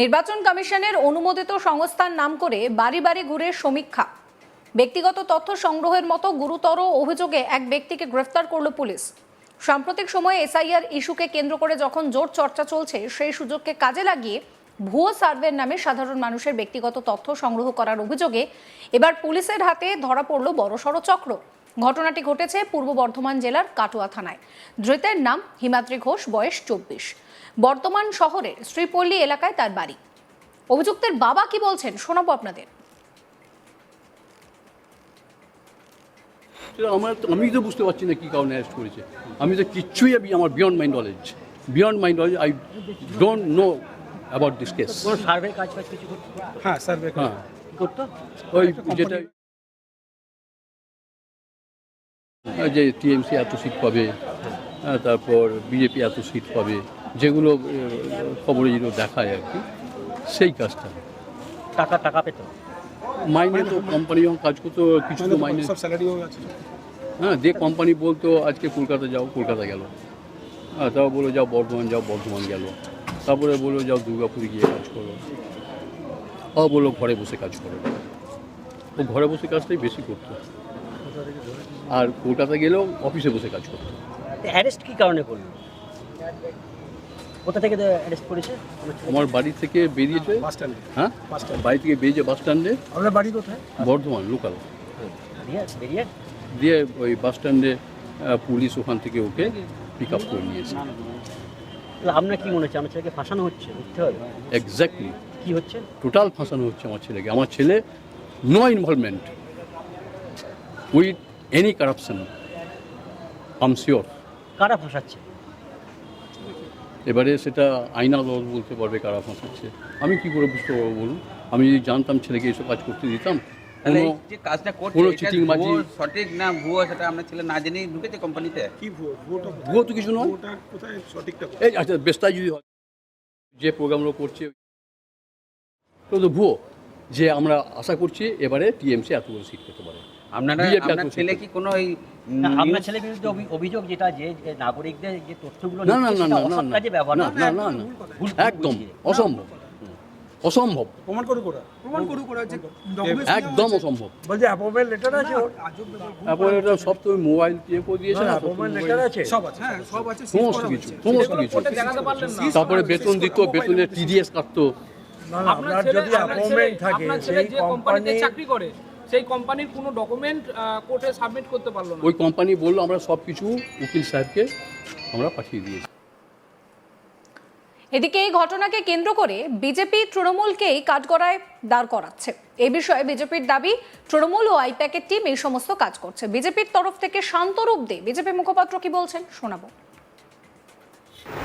নির্বাচন কমিশনের অনুমোদিত সংস্থার নাম করে বাড়ি বাড়ি ঘুরে সমীক্ষা। ব্যক্তিগত তথ্য সংগ্রহের মতো গুরুতর অভিযোগে এক ব্যক্তিকে গ্রেফতার করল পুলিশ। সাম্প্রতিক সময়ে এসআইআর ইস্যুকে কেন্দ্র করে যখন জোর চর্চা চলছে, সেই সুযোগকে কাজে লাগিয়ে ভুয়ো সার্ভের নামে সাধারণ মানুষের ব্যক্তিগত তথ্য সংগ্রহ করার অভিযোগে এবার পুলিশের হাতে ধরা পড়ল বড়সড় চক্র। ঘটনাটি ঘটেছে পূর্ব বর্ধমান জেলার কাটুয়া থানায়। ধৃতের নাম হিমাদ্রি ঘোষ, বয়স চব্বিশ। বর্তমান শহরের শ্রীপল্লী এলাকায় তার বাড়ি। অভিযুক্তের বাবা কি বলছেন শোনাবো আপনাদের। আমার তো- আমি তো বুঝতে পারছি না কী কারণে অ্যারেস্ট করেছে। আমি তো কিচ্ছুই আমি আমার beyond my knowledge beyond my knowledge I don't know about this case survey কাজ কিছু হ্যাঁ সার্ভে হ্যাঁ। করতো? ওই যেটা যে টিএমসি এত সিট পাবে হ্যাঁ, তারপর বিজেপি এত সিট পাবে। যেগুলো খবরে যেগুলো দেখায় আর কি সেই কাজটা। টাকা টাকা পেতো? মাইনে তো কোম্পানি যখন কাজ করতো কিছু তো মাইনে। আছে। হ্যাঁ যে কোম্পানি বলতো আজকে কলকাতা যাও কলকাতা গেল। হ্যাঁ তারপর বলল যাও বর্ধমান যাও বর্ধমান গেল। তারপরে বলল যাও দুর্গাপুরে গিয়ে কাজ করো। আবার বলল ঘরে বসে কাজ করো। ও ঘরে বসে কাজটাই বেশি করতো। আর কলকাতা গেলেও অফিসে বসে কাজ করতো। অ্যারেস্ট কী কারণে করল? কোথা থেকে অ্যারেস্ট করেছে? আমার বাড়ি থেকে বেরিয়েছে? বাস স্ট্যান্ডে। হ্যাঁ? Bus stand. বাড়ি থেকে বেরিয়েছে বাস স্ট্যান্ডে। আপনার বাড়ি কোথায়? বর্ধমান লোকাল বেরিয়ে? দিয়ে ওই বাস স্ট্যান্ডে পুলিশ ওখান থেকে ওকে পিক আপ করে নিয়েছে। আপনার কি মনে হচ্ছে? আমার ছেলেকে ফাঁসানো হচ্ছে বুঝতে হবে? এক্স্যাক্টলি কি হচ্ছে? টোটাল ফাঁসানো হচ্ছে আমার ছেলেকে। আমার ছেলে no involvement with any corruption I'm sure কারা ফাঁসাচ্ছে? এবারে সেটা আইনা দল বলতে পারবে কারা ফাঁসাচ্ছে। আমি কি করে বুঝতে পারব বলুন? আমি যদি জানতাম ছেলেকে এসব কাজ করতে দিতাম যে কাজটা সঠিক না ভুয়ো সেটা আপনার ছেলে না জেনেই ঢুকেছে কোম্পানিতে কি ভুয়ো? তো কিছু নয়। কোথায় সঠিকটা এই আচ্ছা বেস্তায় যদি হয় যে প্রোগ্রামগুলো করছে তো তো ভুয়ো যে আমরা আশা করছি এবারে টিএমসি এতগুলো সিট পেতে পারে। আপনারা আপনার এত ছেলে কি কোনো ওই আপনার ছেলের বিরুদ্ধে অভিযোগ যেটা যে নাগরিকদের যে তথ্যগুলো না না না না না কাজে ব্যবহার না না না একদম অসম্ভব অসম্ভব। প্রমাণ করুক ওরা প্রমাণ করুক ওরা যে একদম অসম্ভব। বলছি অ্যাপয়েন্টমেন্ট লেটার আছে ওর? এটা সব তো মোবাইল দিয়ে করে দিয়েছে না অ্যাপয়েন্টমেন্ট লেটার আছে। সব আছে হ্যাঁ সব আছে। সমস্ত কিছু সমস্ত কিছু। তারপরে বেতন দিত বেতনের টিডিএস কাটতো। আপনার যদি অ্যাপয়েন্টমেন্ট থাকে আপনার ছেলে সেই যে কোম্পানিতে চাকরি করে সেই কোম্পানির কোনো ডকুমেন্ট কোর্টে সাবমিট করতে পারল না। ওই কোম্পানি বলল আমরা সব কিছু উকিল সাহেবকে আমরা পাঠিয়ে দিয়েছি। এদিকে এই ঘটনাকে কেন্দ্র করে বিজেপি তৃণমূলকেই কাঠগড়ায় দাঁড় করাচ্ছে। এই বিষয়ে বিজেপির দাবি তৃণমূল ও আইপ্যাকের টিম এই সমস্ত কাজ করছে। বিজেপির তরফ থেকে শান্তরূপ দে। বিজেপি মুখপাত্র কি বলছেন শোনাবো।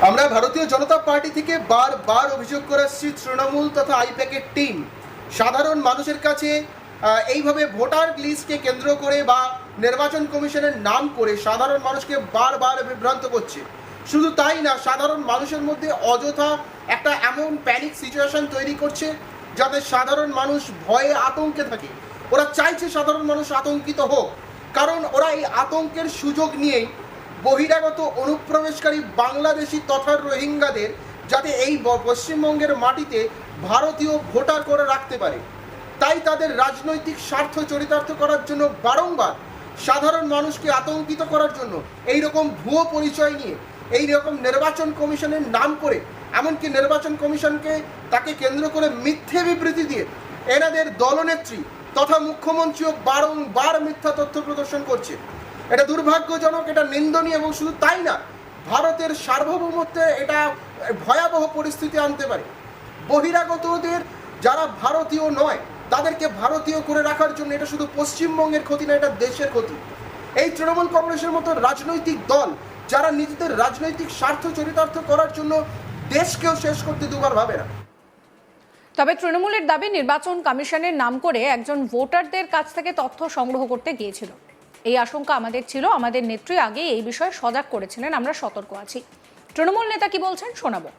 আমরা ভারতীয় জনতা পার্টি থেকে বারবার অভিযোগ করে আসছি তৃণমূল তথা আইপ্যাকের টিম সাধারণ মানুষের কাছে এইভাবে ভোটার লিস্টকে কেন্দ্র করে বা নির্বাচন কমিশনের নাম করে সাধারণ মানুষকে বারবার বিভ্রান্ত করছে। শুধু তাই না, সাধারণ মানুষের মধ্যে অযথা একটা এমন প্যানিক সিচুয়েশন তৈরি করছে যাতে সাধারণ মানুষ ভয়ে আতঙ্কে থাকে। ওরা চাইছে সাধারণ মানুষ আতঙ্কিত হোক, কারণ ওরা এই আতঙ্কের সুযোগ নিয়েই বহিরাগত অনুপ্রবেশকারী বাংলাদেশি তথা রোহিঙ্গাদের যাতে এই পশ্চিমবঙ্গের মাটিতে ভারতীয় ভোটার করে রাখতে পারে। তাই তাদের রাজনৈতিক স্বার্থ চরিতার্থ করার জন্য বারংবার সাধারণ মানুষকে আতঙ্কিত করার জন্য এই রকম ভুয়ো পরিচয় নিয়ে এই রকম নির্বাচন কমিশনের নাম করে, এমনকি নির্বাচন কমিশনকে তাকে কেন্দ্র করে মিথ্যে বিবৃতি দিয়ে এনাদের দলনেত্রী তথা মুখ্যমন্ত্রীও বারংবার মিথ্যা তথ্য প্রদর্শন করছে। এটা দুর্ভাগ্যজনক, এটা নিন্দনীয় এবং শুধু তাই না, ভারতের সার্বভৌমত্বে এটা ভয়াবহ পরিস্থিতি আনতে পারে। বহিরাগতদের যারা ভারতীয় নয় তাদেরকে ভারতীয় করে রাখার জন্য এটা শুধু পশ্চিমবঙ্গের ক্ষতি না, এটা দেশের ক্ষতি। এই তৃণমূল কংগ্রেসের মতো রাজনৈতিক দল যারা নিজেদের রাজনৈতিক স্বার্থ চরিতার্থ করার জন্য দেশকেও শেষ করতে দুবার ভাবে না। তবে তৃণমূলের দাবি, নির্বাচন কমিশনের নাম করে একজন ভোটারদের কাছ থেকে তথ্য সংগ্রহ করতে গিয়েছিল। এই আশঙ্কা আমাদের ছিল, আমাদের নেত্রী আগে এই বিষয়ে সজাগ করেছিলেন, আমরা সতর্ক আছি। তৃণমূল নেতা কি বলছেন শোনাবো।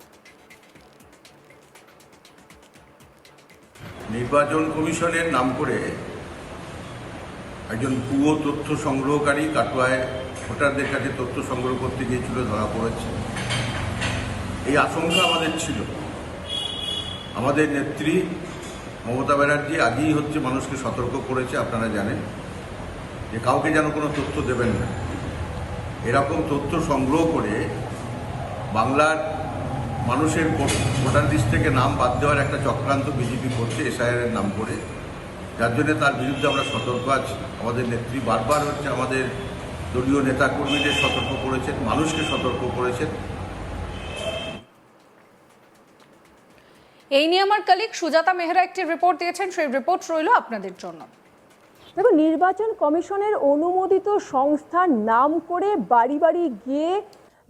নির্বাচন কমিশনের নাম করে একজন ভুয়ো তথ্য সংগ্রহকারী কাটোয়ায় ভোটারদের কাছে তথ্য সংগ্রহ করতে গিয়েছিল, ধরা পড়েছে। এই আশঙ্কা আমাদের ছিল। আমাদের নেত্রী মমতা ব্যানার্জি আগেই হচ্ছে মানুষকে সতর্ক করেছে, আপনারা জানেন। যে কাউকে যেন কোনো তথ্য দেবেন না। এরকম তথ্য সংগ্রহ করে বাংলার মানুষের ভোট- ভোটার লিস্ট থেকে নাম বাদ দেওয়ার একটা চক্রান্ত বিজেপি করছে এসআইআর নাম করে। যার জন্য তার বিরুদ্ধে আমরা সতর্ক আছি। আমাদের নেত্রী বারবার হচ্ছে আমাদের দলীয় নেতাকর্মীদের সতর্ক করেছেন মানুষকে সতর্ক করেছেন। এই নিয়ে আমার কালিক সুজাতা মেহরা একটি রিপোর্ট দিয়েছেন। সেই রিপোর্ট রইল আপনাদের জন্য। দেখো নির্বাচন কমিশনের অনুমোদিত সংস্থার নাম করে বাড়ি বাড়ি গিয়ে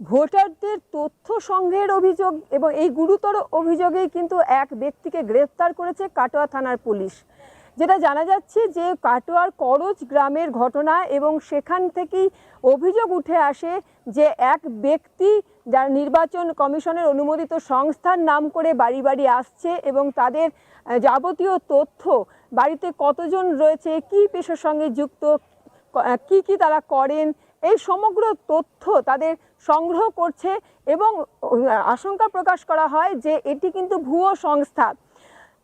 ভোটারদের তথ্য সংগ্রহের অভিযোগ এবং এই গুরুতর অভিযোগেই কিন্তু এক ব্যক্তিকে গ্রেফতার করেছে কাটোয়া থানার পুলিশ। যেটা জানা যাচ্ছে যে কাটোয়ার করজ গ্রামের ঘটনা এবং সেখান থেকেই অভিযোগ উঠে আসে যে এক ব্যক্তি যার নির্বাচন কমিশনের অনুমোদিত সংস্থার নাম করে বাড়ি বাড়ি আসছে এবং তাদের যাবতীয় তথ্য, বাড়িতে কতজন রয়েছে, কি পেশার সঙ্গে যুক্ত ক- কি তারা করেন এই সমগ্র তথ্য তাদের সংগ্রহ করছে এবং আশঙ্কা প্রকাশ করা হয় যে এটি কিন্তু ভুয়ো সংস্থা।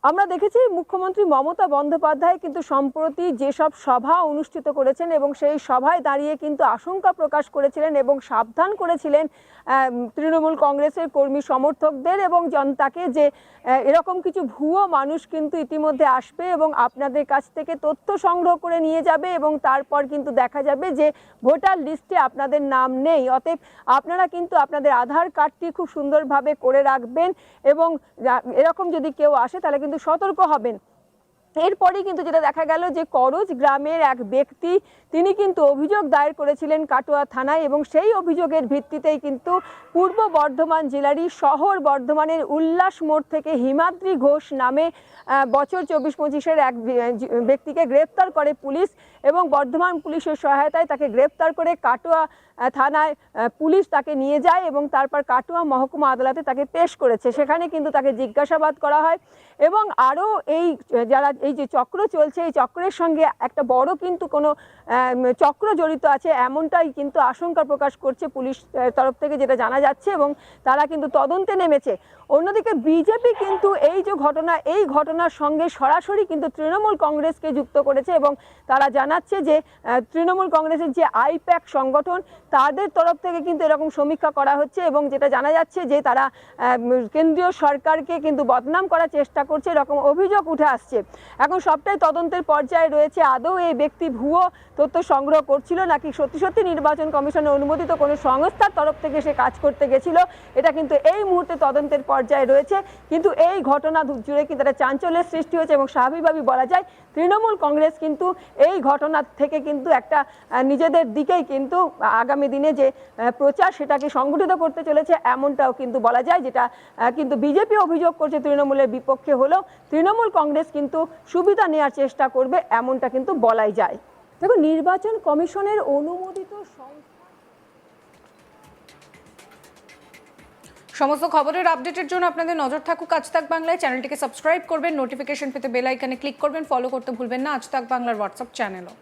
আমরা দেখেছি মুখ্যমন্ত্রী মমতা বন্দ্যোপাধ্যায় কিন্তু সম্প্রতি যেসব সভা অনুষ্ঠিত করেছেন এবং সেই সভায় দাঁড়িয়ে কিন্তু আশঙ্কা প্রকাশ করেছিলেন এবং সাবধান করেছিলেন তৃণমূল কংগ্রেসের কর্মী সমর্থকদের এবং জনতাকে যে এরকম কিছু ভুয়ো মানুষ কিন্তু ইতিমধ্যে আসবে এবং আপনাদের কাছ থেকে তথ্য সংগ্রহ করে নিয়ে যাবে এবং তারপর কিন্তু দেখা যাবে যে ভোটার লিস্টে আপনাদের নাম নেই। অতএব আপনারা কিন্তু আপনাদের আধার কার্ডটি খুব সুন্দরভাবে করে রাখবেন এবং এরকম যদি কেউ আসে তাহলে কিন্তু সতর্ক হবেন। এরপরেই কিন্তু যেটা দেখা গেল যে করজ গ্রামের এক ব্যক্তি, তিনি কিন্তু অভিযোগ দায়ের করেছিলেন কাটোয়া থানায় এবং সেই অভিযোগের ভিত্তিতেই কিন্তু পূর্ব বর্ধমান জেলারই শহর বর্ধমানের উল্লাস মোড় থেকে হিমাদ্রি ঘোষ নামে বছর চব্বিশ পঁচিশের এক ব্যক্তিকে গ্রেপ্তার করে পুলিশ এবং বর্ধমান পুলিশের সহায়তায় তাকে গ্রেপ্তার করে কাটোয়া থানায় পুলিশ তাকে নিয়ে যায় এবং তারপর কাটোয়া মহকুমা আদালতে তাকে পেশ করেছে। সেখানে কিন্তু তাকে জিজ্ঞাসাবাদ করা হয় এবং আরও এই, যারা, এই যে চক্র চলছে, এই চক্রের সঙ্গে একটা বড় কিন্তু কোনো চক্র জড়িত আছে এমনটাই কিন্তু আশঙ্কা প্রকাশ করছে পুলিশ তরফ থেকে যেটা জানা যাচ্ছে এবং তারা কিন্তু তদন্তে নেমেছে। অন্যদিকে বিজেপি কিন্তু এই যে ঘটনা, এই ঘটনার সঙ্গে সরাসরি কিন্তু তৃণমূল কংগ্রেসকে যুক্ত করেছে এবং তারা জানাচ্ছে যে তৃণমূল কংগ্রেসের যে আইপ্যাক সংগঠন তাদের তরফ থেকে কিন্তু এরকম সমীক্ষা করা হচ্ছে এবং যেটা জানা যাচ্ছে যে তারা কেন্দ্রীয় সরকারকে কিন্তু বদনাম করার চেষ্টা করছে, এরকম অভিযোগ উঠে আসছে। এখন সবটাই তদন্তের পর্যায়ে রয়েছে। আদৌ এই ব্যক্তি ভুয়ো তথ্য সংগ্রহ করছিল নাকি সত্যি সত্যি নির্বাচন কমিশনের অনুমোদিত কোনো সংস্থার তরফ থেকে সে কাজ করতে গেছিল? এটা কিন্তু এই মুহূর্তে তদন্তের পর্যায়ে রয়েছে। কিন্তু এই ঘটনা জুড়ে কিন্তু একটা চাঞ্চল্যের সৃষ্টি হয়েছে এবং স্বাভাবিকভাবেই বলা যায়, তৃণমূল কংগ্রেস কিন্তু এই ঘটনা থেকে কিন্তু একটা নিজেদের দিকেই কিন্তু আগামী দিনে যে প্রচার সেটাকে সংগঠিত করতে চলেছে এমনটাও কিন্তু বলা যায়, যেটা কিন্তু বিজেপি অভিযোগ করছে তৃণমূলের বিপক্ষে হলেও তৃণমূল কংগ্রেস কিন্তু সুবিধা নেওয়ার চেষ্টা করবে এমনটা কিন্তু বলাই যায়। দেখো, নির্বাচন কমিশনের অনুমোদিত সমস্ত খবরের আপডেটের জন্য আপনাদের নজর থাকুক আজ তাক বাংলায়। চ্যানেলটিকে সাবস্ক্রাইব করবেন, নোটিফিকেশন পেতে বেল আইকনে ক্লিক করবেন, ফলো করতে ভুলবেন না। আজ তাক বাংলার হোয়াটসঅ্যাপ চ্যানেলও।